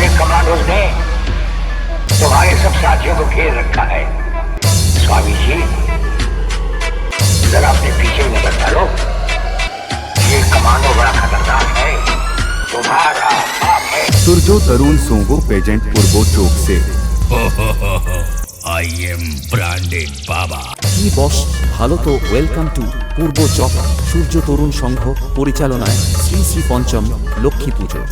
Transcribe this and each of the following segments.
हमारे कमांडोज ने तुम्हारे सब साथियों को घेर रखा है स्वामी जी जरा अपने पीछे नजर डालो ये कमांडो बड़ा खतरनाक है तुम्हारा बाप है সূর্য তরুণ সোঙ্গো প্রেজেন্ট পূর্ব চোখ সে I am branded Baba. কি বস ভালো তো ওয়েলকাম টু পূর্ব চক সূর্য তরুণ সংঘ পরিচালনায় শ্রী শ্রী পঞ্চম লক্ষ্মী পুজো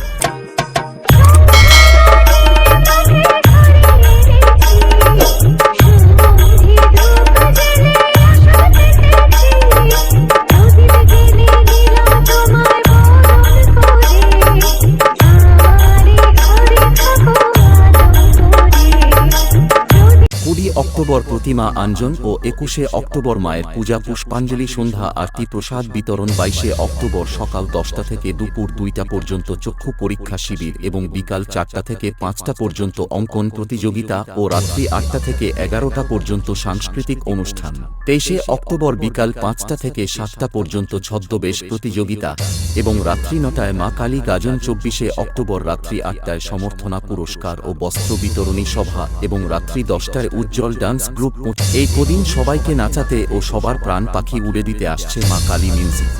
অক্টোবর প্রতিমা আঞ্জন ও একুশে অক্টোবর মায়ের পূজা, পুষ্পাঞ্জলি, সন্ধ্যা, আরতি, প্রসাদ বিতরণ বাইশে অক্টোবর সকাল দশটা থেকে দুপুর দুইটা পর্যন্ত চক্ষু পরীক্ষা শিবির এবং বিকাল চারটা থেকে পাঁচটা পর্যন্ত অঙ্কন প্রতিযোগিতা ও রাত্রি আটটা থেকে এগারোটা পর্যন্ত সাংস্কৃতিক অনুষ্ঠান। তেইশে অক্টোবর বিকাল পাঁচটা থেকে সাতটা পর্যন্ত ছদ্মবেশ প্রতিযোগিতা এবং রাত্রি নটায় মা কালী গাজন চব্বিশে অক্টোবর রাত্রি আটটায় সমর্থনা পুরস্কার ও বস্ত্র বিতরণী সভা এবং রাত্রি দশটায় উজ্জ্বল ডান্স গ্রুপ এই কদিন সবাইকে নাচাতে ও সবার প্রাণ পাখি উড়ে দিতে আসছে মা কালী মিউজিক